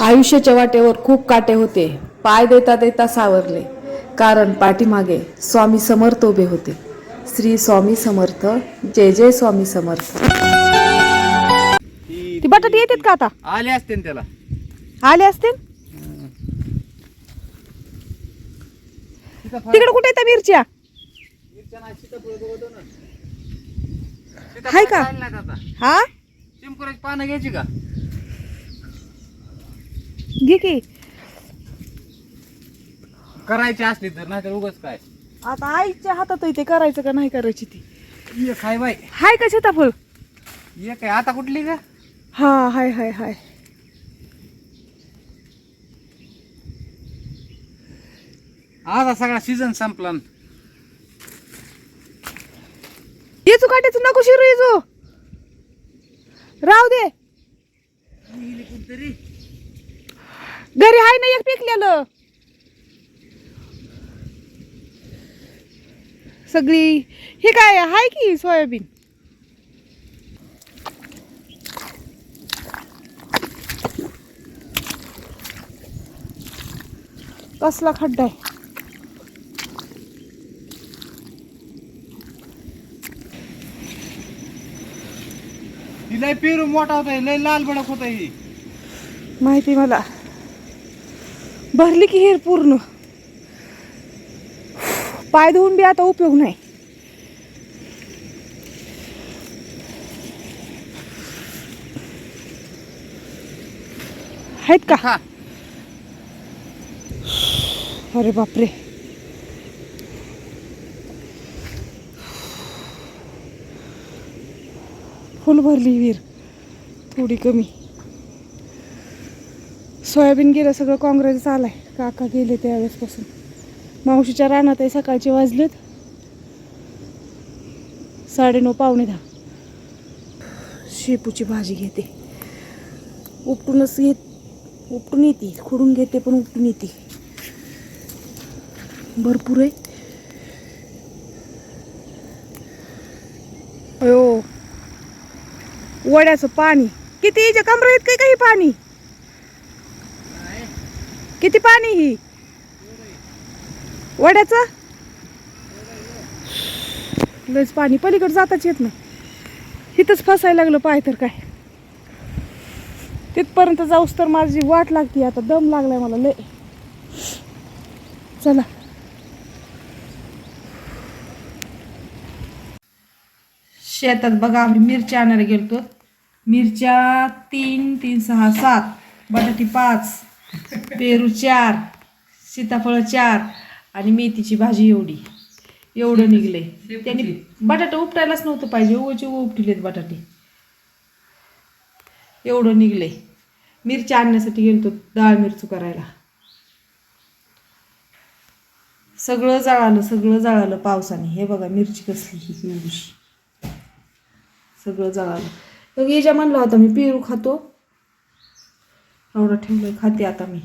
आयुष्याच्या वाटेवर खूप काटे होते. पाय देता देता सावरले. कारण पाठीमागे स्वामी समर्थ उभे होते. श्री स्वामी समर्थ. जय जय स्वामी समर्थ. ती बटाटे येतात का आता? आले असते ना त्याला. आले असतील? तिकडे कुठे येतात मिरच्या? हाय का? हा? चिमकुराची पानं घ्यायची का? घे की. करायची असली तर नाही तर उगाच काय? आता आईच्या हातात आहे ते करायचं का नाही करायची ती? ये खाय बाई. हाय का सीताफळ? ये काय आता कुठली का? हा हाय हाय हाय. आता सगळा सीझन संपला. येचू काट्याचं नको शिरू येचू. राहू दे. घरी हाय ना एक पिकलेलं. सगळी हे काय हाय की सोयाबीन? कसला खड्डा आहे. ही लय पेरू मोठा होता लय लाल बडक होता ही. माहिती मला. भरली की हिर पूर्ण. पाय धुवून बी आता उपयोग नाही. आहेत का? अरे बापरे. फुल भरली विहीर. थोडी कमी. सोयाबीन गेलं सगळं काँग्रेस आलाय. काका गेले त्यावेळेसपासून. मावशीच्या रानात आहे सकाळचे वाजलेत. साडेनऊ पावणे दहा. शेपूची भाजी घेते. उपटूनच घेत उपटून येते. खुडून घेते पण उपटून येते. भरपूर आहे. वड्याचं पाणी. किती हिच्या कमरा येत काय काही पाणी? किती पाणी ही? वड्याचं? लयच पाणी. पलीकडे जाताच येत नाही. इथंच फसायला लागलं पाय तर काय. तिथपर्यंत जाऊस तर माझी वाट लागते. आता दम लागलाय मला लय. चला. शेतात बघा आम्ही मिरच्या आणायला गेलतो. मिरच्या तीन तीन सहा सात. बटाटी पाच. पेरू चार. सीताफळ चार. आणि मेथीची भाजी एवढी. एवढं निघले त्यांनी बटाटे उपटायलाच नव्हतं पाहिजे. उगाचे उपटिलेत बटाटे. एवढं निघले मिरच्या आणण्यासाठी गेलतो डाळ मिरचू करायला. सगळं जळालं सगळं जळालं पावसाने. हे बघा मिरची कसली ही एवढीशी सगळं जळालं. तर याच्या म्हणलं होता मी पेरू खातो. एवढं ठेवलं खाते आता मी.